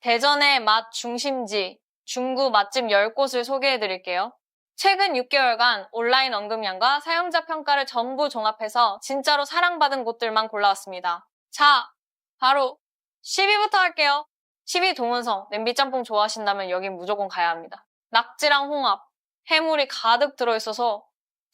대전의 맛 중심지 중구 맛집 10곳을 소개해 드릴게요. 최근 6개월간 온라인 언급량과 사용자 평가를 전부 종합해서 진짜로 사랑받은 곳들만 골라왔습니다. 자, 바로 10위부터 할게요. 10위 동은성, 냄비 짬뽕 좋아하신다면 여긴 무조건 가야 합니다. 낙지랑 홍합, 해물이 가득 들어있어서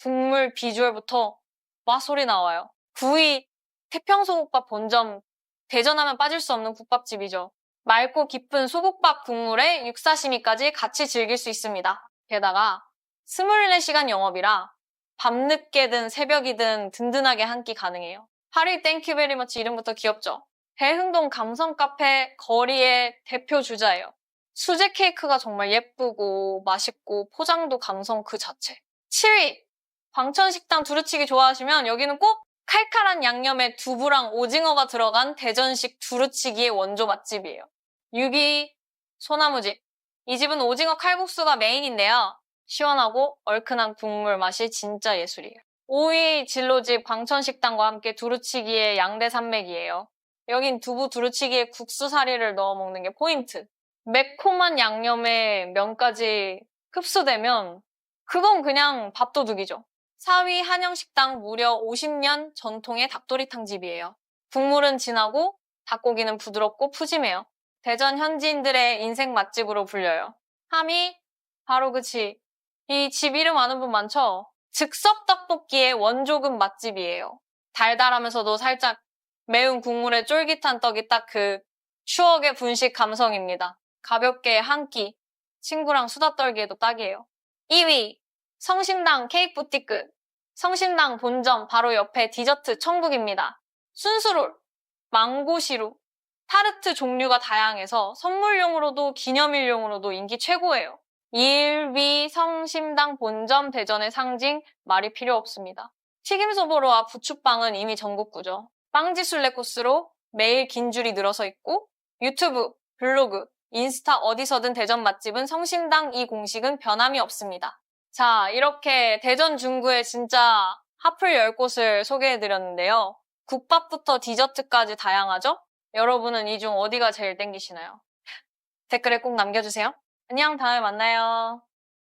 국물 비주얼부터 맛소리 나와요. 9위 태평소국밥 본점, 대전하면 빠질 수 없는 국밥집이죠. 맑고 깊은 소국밥 국물에 육사시미까지 같이 즐길 수 있습니다. 게다가 24시간 영업이라 밤늦게든 새벽이든 든든하게 한 끼 가능해요. 8위 땡큐 베리머치 이름부터 귀엽죠? 대흥동 감성 카페 거리의 대표 주자예요. 수제 케이크가 정말 예쁘고 맛있고 포장도 감성 그 자체. 7위 광천식당 두루치기 좋아하시면 여기는 꼭 칼칼한 양념에 두부랑 오징어가 들어간 대전식 두루치기의 원조 맛집이에요. 6위 소나무집. 이 집은 오징어 칼국수가 메인인데요. 시원하고 얼큰한 국물 맛이 진짜 예술이에요. 5위 진로집 광천식당과 함께 두루치기의 양대 산맥이에요. 여긴 두부 두루치기에 국수 사리를 넣어 먹는 게 포인트. 매콤한 양념에 면까지 흡수되면 그건 그냥 밥도둑이죠. 4위 한영식당 무려 50년 전통의 닭도리탕 집이에요. 국물은 진하고 닭고기는 부드럽고 푸짐해요. 대전 현지인들의 인생 맛집으로 불려요. 3위 바로 그치. 이 집 이름 아는 분 많죠? 즉석 떡볶이의 원조금 맛집이에요. 달달하면서도 살짝 매운 국물에 쫄깃한 떡이 딱 그 추억의 분식 감성입니다. 가볍게 한 끼, 친구랑 수다 떨기에도 딱이에요. 2위, 성심당 케이크 부티크. 성심당 본점 바로 옆에 디저트 천국입니다. 순수롤, 망고시루, 타르트 종류가 다양해서 선물용으로도 기념일용으로도 인기 최고예요. 1위 성심당 본점 대전의 상징 말이 필요 없습니다. 튀김소보로와 부추빵은 이미 전국구죠. 빵지술래 코스로 매일 긴 줄이 늘어서 있고 유튜브, 블로그, 인스타 어디서든 대전 맛집은 성심당 이 공식은 변함이 없습니다. 자, 이렇게 대전 중구의 진짜 하플 10곳을 소개해드렸는데요. 국밥부터 디저트까지 다양하죠? 여러분은 이 중 어디가 제일 땡기시나요? 댓글에 꼭 남겨주세요. 안녕, 다음에 만나요.